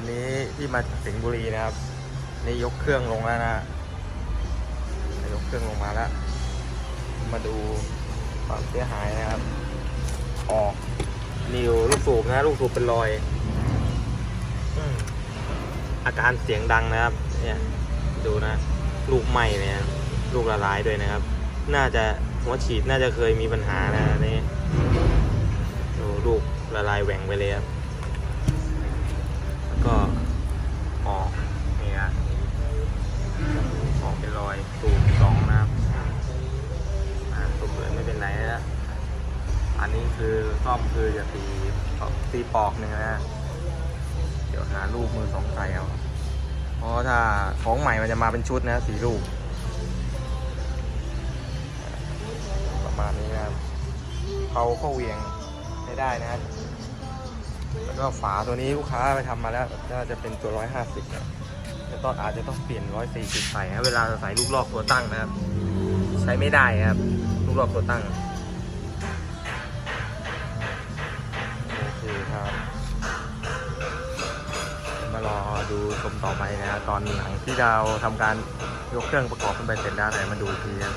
คันนี้ที่มาสิงห์บุรีนะครับ นี่ยกเครื่องลงแล้วนะยกเครื่องลงมาแล้ว มาดูความเสียหายนะครับ ออกนิวลูกสูบนะลูกสูบเป็นรอยอาการเสียงดังนะครับ เนี่ย ดูนะ ลูกไหม้เนี่ยลูกละลายด้วยนะครับ น่าจะหัวฉีดน่าจะเคยมีปัญหานะนี่ดูลูกละลายแหว่งไปเลยครับ แล้วก็ออกนี่นะออกเป็นรอยตูดสองนะครับอ่าตูดเหมือนไม่เป็นไรนะอันนี้คือ ซ่อมคือจะตีตีปอกหนึ่งนะเดี๋ยวหาลูกมือสองใส่เอาเพราะถ้าของใหม่มันจะมาเป็นชุดนะสีลูก ประมาณนี้นะครับเขาเข้าเวียงไม่ได้นะแล้วก็ฝาตัวนี้ลูกค้าไปทำมาแล้วน่าจะเป็นตัวร้อยห้าสิบนะจะต้องอาจจะต้องเปลี่ยนร้อยสี่สิบใส่นะเวลาใส่ลูกลอกตัวตั้งนะครับ ใช้ไม่ได้ครับ ลูกลอกตัวตั้ง ดูชมต่อไปนะครับตอนหลังที่เราทำการยกเครื่องประกอบขึ้นไปเสร็จแล้วไหนมาดูทีครับ